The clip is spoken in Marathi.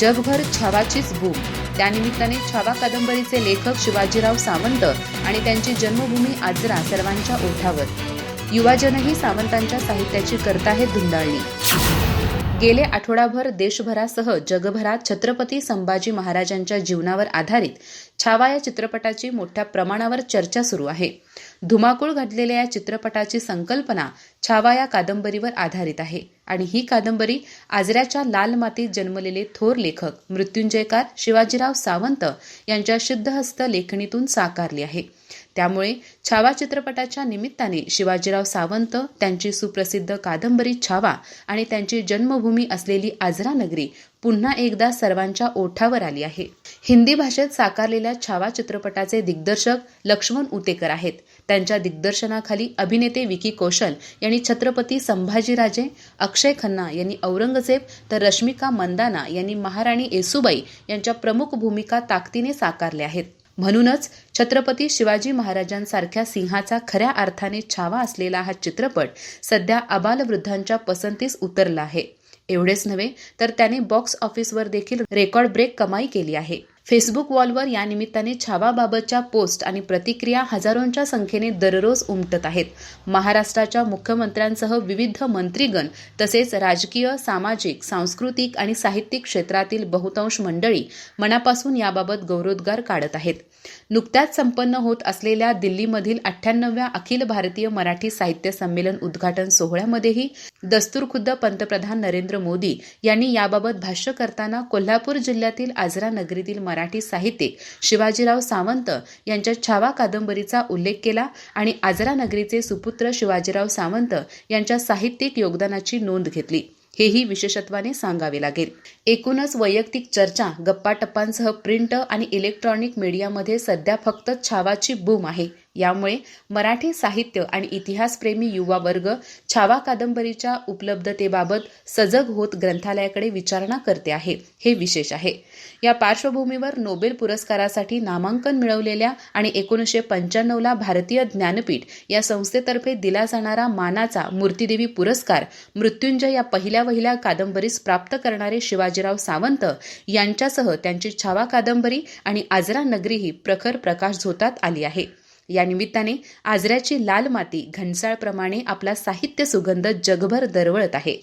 जगभर छावाचीच बूम. त्यानिमित्ताने छावा कादंबरीचे लेखक शिवाजीराव सावंत आणि त्यांची जन्मभूमी आजरा सर्वांच्या ओठावर. युवाजनही सावंतांच्या साहित्याची करताहेत धुंडाळणी गेले आठवडाभर देशभरासह जगभरात छत्रपती संभाजी महाराजांच्या जीवनावर आधारित छावा या चित्रपटाची मोठ्या प्रमाणावर चर्चा सुरू आहे. धुमाकूळ घडलेल्या या चित्रपटाची संकल्पना छावा या कादंबरीवर आधारित आहे आणि ही कादंबरी आजऱ्याच्या लाल मातीत जन्मलेले थोर लेखक मृत्युंजयकार शिवाजीराव सावंत यांच्या सिद्धहस्त लेखणीतून साकारली आहे. त्यामुळे छावा चित्रपटाच्या निमित्ताने शिवाजीराव सावंत त्यांची सुप्रसिद्ध कादंबरी छावा आणि त्यांची जन्मभूमी असलेली आजरा नगरी पुन्हा एकदा सर्वांच्या ओठावर आली आहे. हिंदी भाषेत साकारलेल्या छावा चित्रपटाचे दिग्दर्शक लक्ष्मण उतेकर आहेत. त्यांच्या दिग्दर्शनाखाली अभिनेते विकी कौशल यांनी छत्रपती संभाजीराजे अक्षय खन्ना यांनी औरंगजेब तर रश्मिका मंदाना यांनी महाराणी येसुबाई यांच्या प्रमुख भूमिका ताकदीने साकारल्या आहेत. म्हणूनच छत्रपती शिवाजी महाराजांसारख्या सिंहाचा खऱ्या अर्थाने छावा असलेला हा चित्रपट सध्या अबालवृद्धांच्या पसंतीस उतरला आहे. एवढेच नव्हे तर त्याने बॉक्स ऑफिसवर देखील रेकॉर्ड ब्रेक कमाई केली आहे. फेसबुक वॉलवर या निमित्ताने छावाबाबतच्या पोस्ट आणि प्रतिक्रिया हजारोंच्या संख्येने दररोज उमटत आहेत. महाराष्ट्राच्या मुख्यमंत्र्यांसह विविध मंत्रीगण तसेच राजकीय सामाजिक सांस्कृतिक आणि साहित्यिक क्षेत्रातील बहुतांश मंडळी मनापासून याबाबत गौरवोद्गार काढत आहेत. नुकत्याच संपन्न होत असलेल्या दिल्लीमधील अठ्ठ्याण्णव्या अखिल भारतीय मराठी साहित्य संमेलन उद्घाटन सोहळ्यामध्येही दस्तूरखुद्द पंतप्रधान नरेंद्र मोदी यांनी याबाबत भाष्य करताना कोल्हापूर जिल्ह्यातील आजरा नगरीतील मराठी साहित्यिक शिवाजीराव सावंत यांच्या छावा कादंबरीचा उल्लेख केला आणि आजरा नगरीचे सुपुत्र शिवाजीराव सावंत यांच्या साहित्यिक योगदानाची नोंद घेतली. हेही विशेषत्वाने सांगावे लागेल. एकूणच वैयक्तिक चर्चा गप्पाटप्पांसह प्रिंट आणि इलेक्ट्रॉनिक मीडियामध्ये सध्या फक्त छावाची बूम आहे. यामुळे मराठी साहित्य आणि इतिहासप्रेमी युवा वर्ग छावा कादंबरीच्या उपलब्धतेबाबत सजग होत ग्रंथालयाकडे विचारणा करते आहे हे विशेष आहे. या पार्श्वभूमीवर नोबेल पुरस्कारासाठी नामांकन मिळवलेल्या आणि एकोणीसशे पंच्याण्णवला भारतीय ज्ञानपीठ या संस्थेतर्फे दिला जाणारा मानाचा मूर्तीदेवी पुरस्कार मृत्युंजय या पहिल्या वहिल्या कादंबरीस प्राप्त करणारे शिवाजीराव सावंत यांच्यासह त्यांची छावा कादंबरी आणि आजरा नगरीही प्रखर प्रकाश झोतात आली आहे. या निमित्ताने आजऱ्याची लाल माती घनसाळप्रमाणे आपला साहित्य सुगंध जगभर दरवळत आहे.